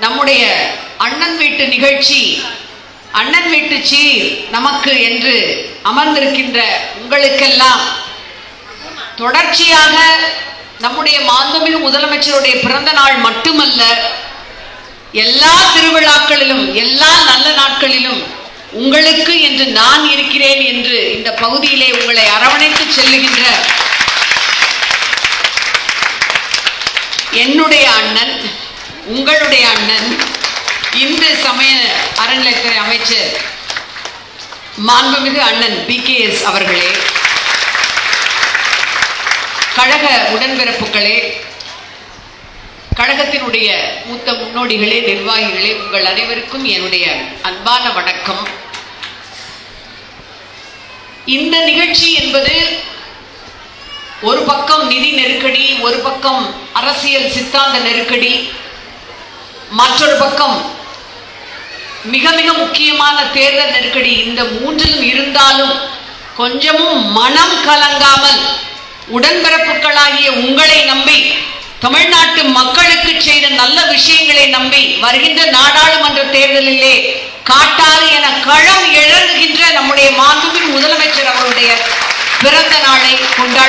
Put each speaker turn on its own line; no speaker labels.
நம்முடைய அண்ணன் வீட்டு நிகழ்ச்சி அண்ணன் வீட்டு சீர் நமக்கு என்று அமர்ந்திருக்கின்ற உங்களுக்கெல்லாம் தொடர்ச்சியாக நம்முடைய மாண்புமிகு முதலமைச்சருடைய பிறந்த நாள் மட்டுமல்ல எல்லா திருவிழாக்களிலும் எல்லா நல்ல நாட்களிலும் உங்களுக்கு என்று நான் இருக்கிறேன் என்று இந்த பகுதியிலே உங்களை அரவணைத்து செல்லுகின்ற என்னுடைய அண்ணன் உங்களுடைய அண்ணன் இந்து சமய அறநிலையத்துறை அமைச்சர் மாண்புமிகு அண்ணன் பி கே எஸ் அவர்களே கழக உடன்பிறப்புகளே கழகத்தினுடைய மூத்த முன்னோடிகளே நிர்வாகிகளே உங்கள் அனைவருக்கும் என்னுடைய அன்பான வணக்கம். இந்த நிகழ்ச்சி என்பது ஒரு பக்கம் நிதி நெருக்கடி ஒரு பக்கம் அரசியல் சித்தாந்த நெருக்கடி மற்றொரு பக்கம் மிக மிக முக்கியமான தேர்தல் நெருக்கடி இந்த மூன்றிலும் இருந்தாலும் கொஞ்சமும் மனம் கலங்காமல் உடன்பிறப்புகளாகிய உங்களை நம்பி தமிழ்நாட்டு மக்களுக்கு செய்த நல்ல விஷயங்களை நம்பி வருகின்ற நாடாளுமன்ற தேர்தலிலே காட்டாறு என களம் இழங்குகின்ற நம்முடைய மாண்புமிகு முதலமைச்சர் அவருடைய பிறந்த நாளை கொண்டாடி